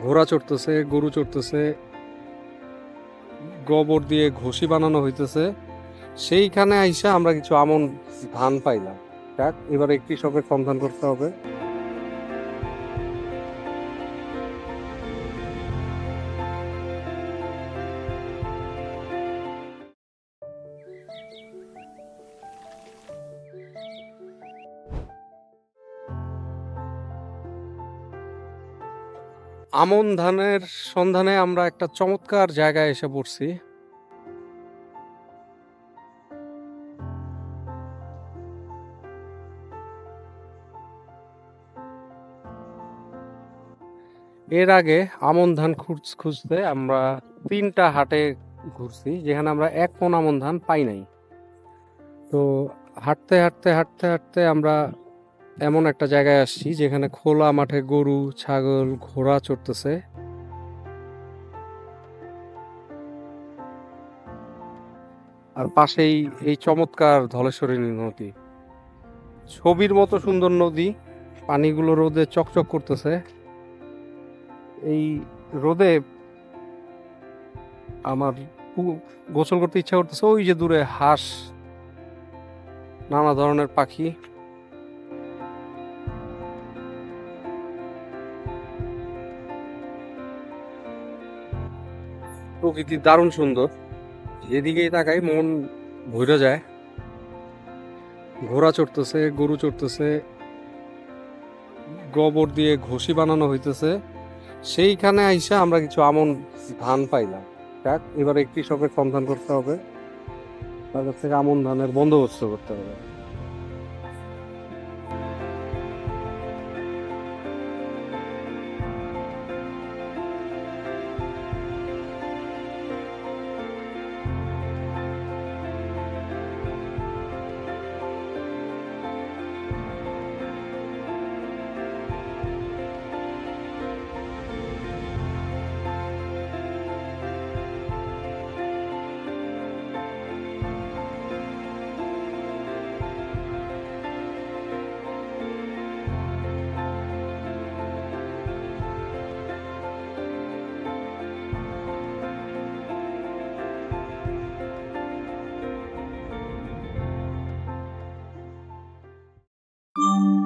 ঘোড়া চড়তেছে, গরু চড়তেছে, গোবর দিয়ে ঘষি বানানো হইতেছে। সেইখানে আইসা আমরা কিছু আমন ধান পাইলাম। যাক, এবারে কৃষকের সন্ধান করতে হবে। আমন ধানের সন্ধানে আমরা একটা চমৎকার জায়গায় এসে পড়ছি। এর আগে আমন ধান খুঁজ খুঁজতে আমরা তিনটা হাটে ঘুরছি, যেখানে আমরা এক মন আমন ধান পাই নাই। তো হাঁটতে হাঁটতে হাঁটতে হাঁটতে আমরা এমন একটা জায়গায় আসছি যেখানে খোলা মাঠে গরু, ছাগল, ঘোড়া চড়তেছে। আর পাশেই এই চমৎকার ধলেশ্বরী নদী। ছবির মতো সুন্দর নদী, পানিগুলো রোদে চকচক করতেছে। এই রোদে আমার গোসল করতে ইচ্ছা করতেছে, ওই যে দূরে হাঁস, নানা ধরনের পাখি। প্রকৃতি দারুণ সুন্দর। যেদিকেই তাকাই, মন ভরে যায়। ঘোড়া চড়তেছে, গরু চড়তেছে। গোবর দিয়ে ঘষি বানানো হইতেছে। সেইখানে আইসা আমরা কিছু আমন ধান পাইলাম। যাক, এবারে কৃষকের সন্ধান করতে হবে। কাছ থেকে আমন ধানের বন্দোবস্ত করতে হবে। Música